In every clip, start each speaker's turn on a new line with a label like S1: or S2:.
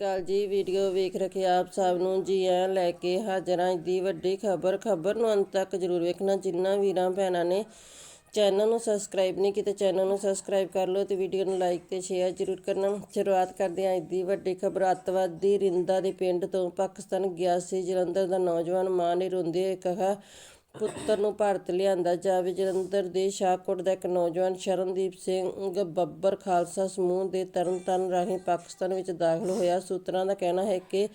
S1: ਕਾਲ ਜੀ ਵੀਡੀਓ ਵੇਖ ਰਹੇ ਆਪ ਸਭ ਨੂੰ। ਜੀ ਐ ਲੈ ਕੇ ਹਾਜ਼ਰਾਂ। ਦੀ ਵੱਡੀ ਖਬਰ ਖਬਰ ਨੂੰ ਅੰਤ ਤੱਕ ਜਰੂਰ ਵੇਖਣਾ। ਜਿੰਨਾ ਵੀਰਾਂ ਭੈਣਾਂ ਨੇ ਚੈਨਲ ਨੂੰ ਸਬਸਕ੍ਰਾਈਬ ਨਹੀਂ ਕੀਤਾ, ਚੈਨਲ ਨੂੰ ਸਬਸਕ੍ਰਾਈਬ ਕਰ ਲਓ ਤੇ ਵੀਡੀਓ ਨੂੰ ਲਾਈਕ ਤੇ ਸ਼ੇਅਰ ਜਰੂਰ ਕਰਨਾ। ਸ਼ੁਰੂਆਤ ਕਰਦੇ ਹਾਂ ਅੱਜ ਦੀ ਵੱਡੀ ਖਬਰ। ਅੱਤਵਾਦੀ ਰਿੰਦਾ ਦੇ ਪਿੰਡ ਤੋਂ ਪਾਕਿਸਤਾਨ ਗਿਆ ਸੀ। ਜਲੰਧਰ ਦਾ ਨੌਜਵਾਨ ਮਾਂ ਨੇ ਰੋਂਦੇ ਹੋਏ ਕਹਾ ਪੁੱਤਰ ਨੂੰ ਭਾਰਤ ਲਿਆਂਦਾ ਜਾਵੇ। ਜਲੰਧਰ ਦੇ ਸ਼ਾਹਕੋਟ ਦਾ ਇੱਕ ਨੌਜਵਾਨ ਸ਼ਰਨਦੀਪ ਸਿੰਘ ਬੱਬਰ ਖਾਲਸਾ ਸਮੂਹ ਦੇ ਤਰਨਤਾਰਨ ਰਾਹੀਂ ਪਾਕਿਸਤਾਨ ਵਿੱਚ ਦਾਖਲ ਹੋਇਆ। ਸੂਤਰਾਂ ਦਾ ਕਹਿਣਾ ਹੈ ਕਿ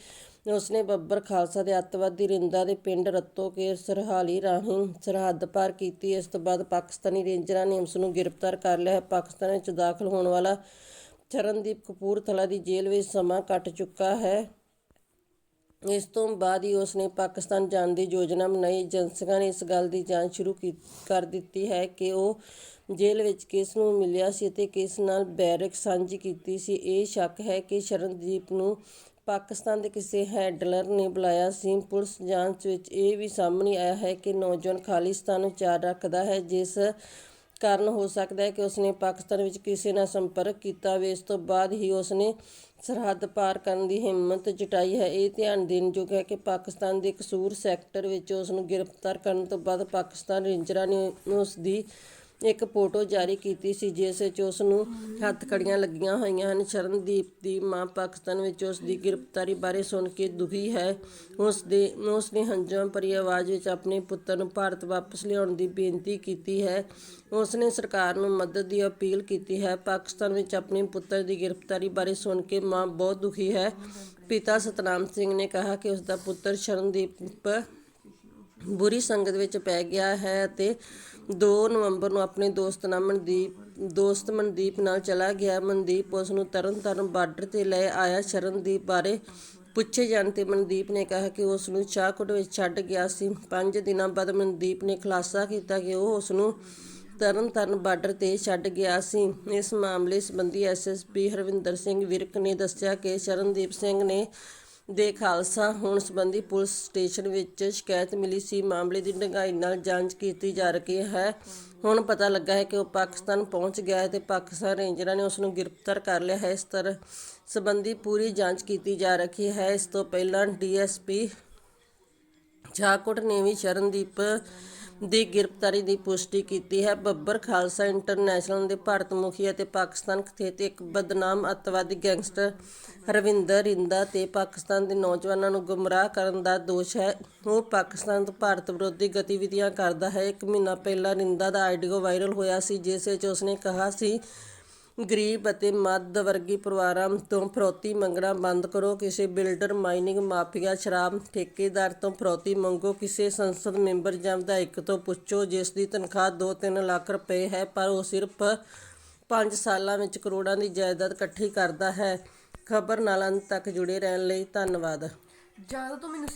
S1: ਉਸਨੇ ਬੱਬਰ ਖਾਲਸਾ ਦੇ ਅੱਤਵਾਦੀ ਰਿੰਦਾ ਦੇ ਪਿੰਡ ਰੱਤੋ ਕੇ ਸਰਹਾਲੀ ਰਾਹੀਂ ਸਰਹੱਦ ਪਾਰ ਕੀਤੀ। ਇਸ ਤੋਂ ਬਾਅਦ ਪਾਕਿਸਤਾਨੀ ਰੇਂਜਰਾਂ ਨੇ ਉਸ ਨੂੰ ਗ੍ਰਿਫਤਾਰ ਕਰ ਲਿਆ। ਪਾਕਿਸਤਾਨ ਵਿੱਚ ਦਾਖਲ ਹੋਣ ਵਾਲਾ ਚਰਨਦੀਪ ਕਪੂਰਥਲਾ ਦੀ ਜੇਲ੍ਹ ਵਿੱਚ ਸਮਾਂ ਕੱਟ ਚੁੱਕਾ ਹੈ। ਇਸ ਤੋਂ ਬਾਅਦ ਹੀ ਉਸਨੇ ਪਾਕਿਸਤਾਨ ਜਾਣ ਦੀ ਯੋਜਨਾ ਬਣਾਈ। ਏਜੰਸੀਆਂ ਨੇ ਇਸ ਗੱਲ ਦੀ ਜਾਂਚ ਸ਼ੁਰੂ ਕੀ- ਕਰ ਦਿੱਤੀ ਹੈ ਕਿ ਉਹ ਜੇਲ੍ਹ ਵਿੱਚ ਕਿਸ ਨੂੰ ਮਿਲਿਆ ਸੀ ਅਤੇ ਕਿਸ ਨਾਲ ਬੈਰਕ ਸਾਂਝੀ ਕੀਤੀ ਸੀ। ਇਹ ਸ਼ੱਕ ਹੈ ਕਿ ਸ਼ਰਨਦੀਪ ਨੂੰ ਪਾਕਿਸਤਾਨ ਦੇ ਕਿਸੇ ਹੈਂਡਲਰ ਨੇ ਬੁਲਾਇਆ ਸੀ। ਪੁਲਿਸ ਜਾਂਚ ਵਿੱਚ ਇਹ ਵੀ ਸਾਹਮਣੇ ਆਇਆ ਹੈ ਕਿ ਨੌਜਵਾਨ ਖਾਲਿਸਤਾਨ ਨੂੰ ਚਾਰ ਰੱਖਦਾ ਹੈ, ਜਿਸ ਕਾਰਨ ਹੋ ਸਕਦਾ ਹੈ ਕਿ ਉਸਨੇ ਪਾਕਿਸਤਾਨ ਵਿੱਚ ਕਿਸੇ ਨਾਲ ਸੰਪਰਕ ਕੀਤਾ ਹੋਵੇ। ਇਸ ਤੋਂ ਬਾਅਦ ਹੀ ਉਸਨੇ ਸਰਹੱਦ ਪਾਰ ਕਰਨ ਦੀ ਹਿੰਮਤ ਜੁਟਾਈ ਹੈ। ਇਹ ਧਿਆਨ ਦੇਣਯੋਗ ਹੈ ਕਿ ਪਾਕਿਸਤਾਨ ਦੇ ਕਸੂਰ ਸੈਕਟਰ ਵਿੱਚ ਉਸ ਨੂੰ ਗ੍ਰਿਫਤਾਰ ਕਰਨ ਤੋਂ ਬਾਅਦ ਪਾਕਿਸਤਾਨ ਰੇਂਜਰਾਂ ਨੇ ਉਸ ਦੀ ਇੱਕ ਫੋਟੋ ਜਾਰੀ ਕੀਤੀ ਸੀ ਜਿਸ ਵਿੱਚ ਉਸ ਨੂੰ ਹੱਥਕੜੀਆਂ ਲੱਗੀਆਂ ਹੋਈਆਂ ਹਨ। ਸ਼ਰਨਦੀਪ ਦੀ ਮਾਂ ਪਾਕਿਸਤਾਨ ਵਿੱਚ ਉਸ ਦੀ ਗ੍ਰਿਫਤਾਰੀ ਬਾਰੇ ਸੁਣ ਕੇ ਦੁਖੀ ਹੈ। ਉਸ ਦੇ ਉਸ ਨੇ ਹੰਝੂਆਂ ਭਰੀ ਆਵਾਜ਼ ਵਿੱਚ ਆਪਣੇ ਪੁੱਤਰ ਨੂੰ ਭਾਰਤ ਵਾਪਸ ਲਿਆਉਣ ਦੀ ਬੇਨਤੀ ਕੀਤੀ ਹੈ। ਉਸ ਨੇ ਸਰਕਾਰ ਨੂੰ ਮਦਦ ਦੀ ਅਪੀਲ ਕੀਤੀ ਹੈ। ਪਾਕਿਸਤਾਨ ਵਿੱਚ ਆਪਣੇ ਪੁੱਤਰ ਦੀ ਗ੍ਰਿਫਤਾਰੀ ਬਾਰੇ ਸੁਣ ਕੇ ਮਾਂ ਬਹੁਤ ਦੁਖੀ ਹੈ। ਪਿਤਾ ਸਤਨਾਮ ਸਿੰਘ ਨੇ ਕਿਹਾ ਕਿ ਉਸ ਦਾ ਪੁੱਤਰ ਸ਼ਰਨਦੀਪ ਬੁਰੀ ਸੰਗਤ ਵਿੱਚ ਪੈ ਗਿਆ ਹੈ ਅਤੇ 2 ਨਵੰਬਰ ਨੂੰ ਆਪਣੇ ਦੋਸਤ ਨਾਲ ਮਨਦੀਪ, ਦੋਸਤ ਮਨਦੀਪ ਨਾਲ ਚਲਾ ਗਿਆ। ਮਨਦੀਪ ਉਸ ਨੂੰ ਤਰਨਤਾਰਨ ਬਾਰਡਰ ਤੇ ਲੈ ਆਇਆ। ਸ਼ਰਨਦੀਪ ਬਾਰੇ ਪੁੱਛੇ ਜਾਣ ਤੇ ਮਨਦੀਪ ਨੇ ਕਿਹਾ ਕਿ ਉਸ ਨੂੰ ਸ਼ਾਹਕੋਟ ਵਿੱਚ ਛੱਡ ਗਿਆ ਸੀ। 5 ਦਿਨਾਂ ਬਾਅਦ ਮਨਦੀਪ ਨੇ ਖੁਲਾਸਾ ਕੀਤਾ ਕਿ ਉਹ ਉਸ ਨੂੰ ਤਰਨਤਾਰਨ ਬਾਰਡਰ ਤੇ ਛੱਡ ਗਿਆ ਸੀ। ਇਸ ਮਾਮਲੇ ਸੰਬੰਧੀ ਐਸਐਸਪੀ ਹਰਵਿੰਦਰ ਸਿੰਘ ਵਿਰਕ ਨੇ ਦੱਸਿਆ ਕਿ ਸ਼ਰਨਦੀਪ ਸਿੰਘ ਨੇ ਦੇ ਖਾਲਸਾ ਹੋਣ ਸੰਬੰਧੀ ਪੁਲਿਸ ਸਟੇਸ਼ਨ ਵਿੱਚ ਸ਼ਿਕਾਇਤ ਮਿਲੀ ਸੀ। ਮਾਮਲੇ ਦੀ ਡੂੰਘਾਈ ਨਾਲ ਜਾਂਚ ਕੀਤੀ ਜਾ ਰਹੀ ਹੈ। ਹੁਣ ਪਤਾ ਲੱਗਾ ਹੈ ਕਿ ਉਹ ਪਾਕਿਸਤਾਨ ਪਹੁੰਚ ਗਿਆ ਹੈ ਤੇ ਪਾਕਿਸਤਾਨ ਰੇਂਜਰਾਂ ਨੇ ਉਸ ਨੂੰ ਗ੍ਰਿਫਤਾਰ ਕਰ ਲਿਆ ਹੈ। ਇਸ ਤਰ੍ਹਾਂ ਸੰਬੰਧੀ ਪੂਰੀ ਜਾਂਚ ਕੀਤੀ ਜਾ ਰਹੀ ਹੈ। ਇਸ ਤੋਂ ਪਹਿਲਾਂ ਡੀਐਸਪੀ ਸ਼ਾਹਕੋਟ ਨੇ ਵੀ ਸ਼ਰਨਦੀਪ ਦੀ ਗ੍ਰਿਫਤਾਰੀ ਦੀ ਪੁਸ਼ਟੀ ਕੀਤੀ ਹੈ। ਬੱਬਰ ਖਾਲਸਾ ਇੰਟਰਨੈਸ਼ਨਲ ਦੇ ਭਾਰਤ ਮੁਖੀ ਅਤੇ ਪਾਕਿਸਤਾਨ ਸਥਿਤ ਇੱਕ ਬਦਨਾਮ ਅੱਤਵਾਦੀ ਗੈਂਗਸਟਰ ਰਵਿੰਦਰ ਰਿੰਦਾ ਤੇ ਪਾਕਿਸਤਾਨ ਦੇ ਨੌਜਵਾਨਾਂ ਨੂੰ ਗੁੰਮਰਾਹ ਕਰਨ ਦਾ ਦੋਸ਼ ਹੈ। ਉਹ ਪਾਕਿਸਤਾਨ ਤੋਂ ਭਾਰਤ ਵਿਰੋਧੀ ਗਤੀਵਿਧੀਆਂ ਕਰਦਾ ਹੈ। ਇੱਕ ਮਹੀਨਾ ਪਹਿਲਾਂ ਰਿੰਦਾ ਦਾ ਆਡੀਓ ਵਾਇਰਲ ਹੋਇਆ ਸੀ, ਜਿਸ ਵਿੱਚ ਉਸਨੇ ਕਿਹਾ ਸੀ ਗਰੀਬ ਅਤੇ ਮੱਧ ਵਰਗੀ ਪਰਿਵਾਰਾਂ ਤੋਂ ਫਰੌਤੀ ਮੰਗਣਾ ਬੰਦ ਕਰੋ। ਕਿਸੇ ਬਿਲਡਰ, ਮਾਈਨਿੰਗ ਮਾਫੀਆ, ਸ਼ਰਾਬ ਠੇਕੇਦਾਰ ਤੋਂ ਫਰੌਤੀ ਮੰਗੋ। ਕਿਸੇ ਸੰਸਦ ਮੈਂਬਰ ਜਾਂ ਵਿਧਾਇਕ ਤੋਂ ਪੁੱਛੋ, ਜਿਸ ਦੀ ਤਨਖਾਹ 2-3 ਲੱਖ ਰੁਪਏ ਹੈ, ਪਰ ਉਹ ਸਿਰਫ 5 ਸਾਲਾਂ ਵਿੱਚ ਕਰੋੜਾਂ ਦੀ ਜਾਇਦਾਦ ਇਕੱਠੀ ਕਰਦਾ ਹੈ। ਖਬਰ ਨਾਲ ਅੰਤ ਤੱਕ ਜੁੜੇ ਰਹਿਣ ਲਈ ਧੰਨਵਾਦ।
S2: ਜ਼ਿਆਦਾ ਤੋਂ ਮੈਨੂੰ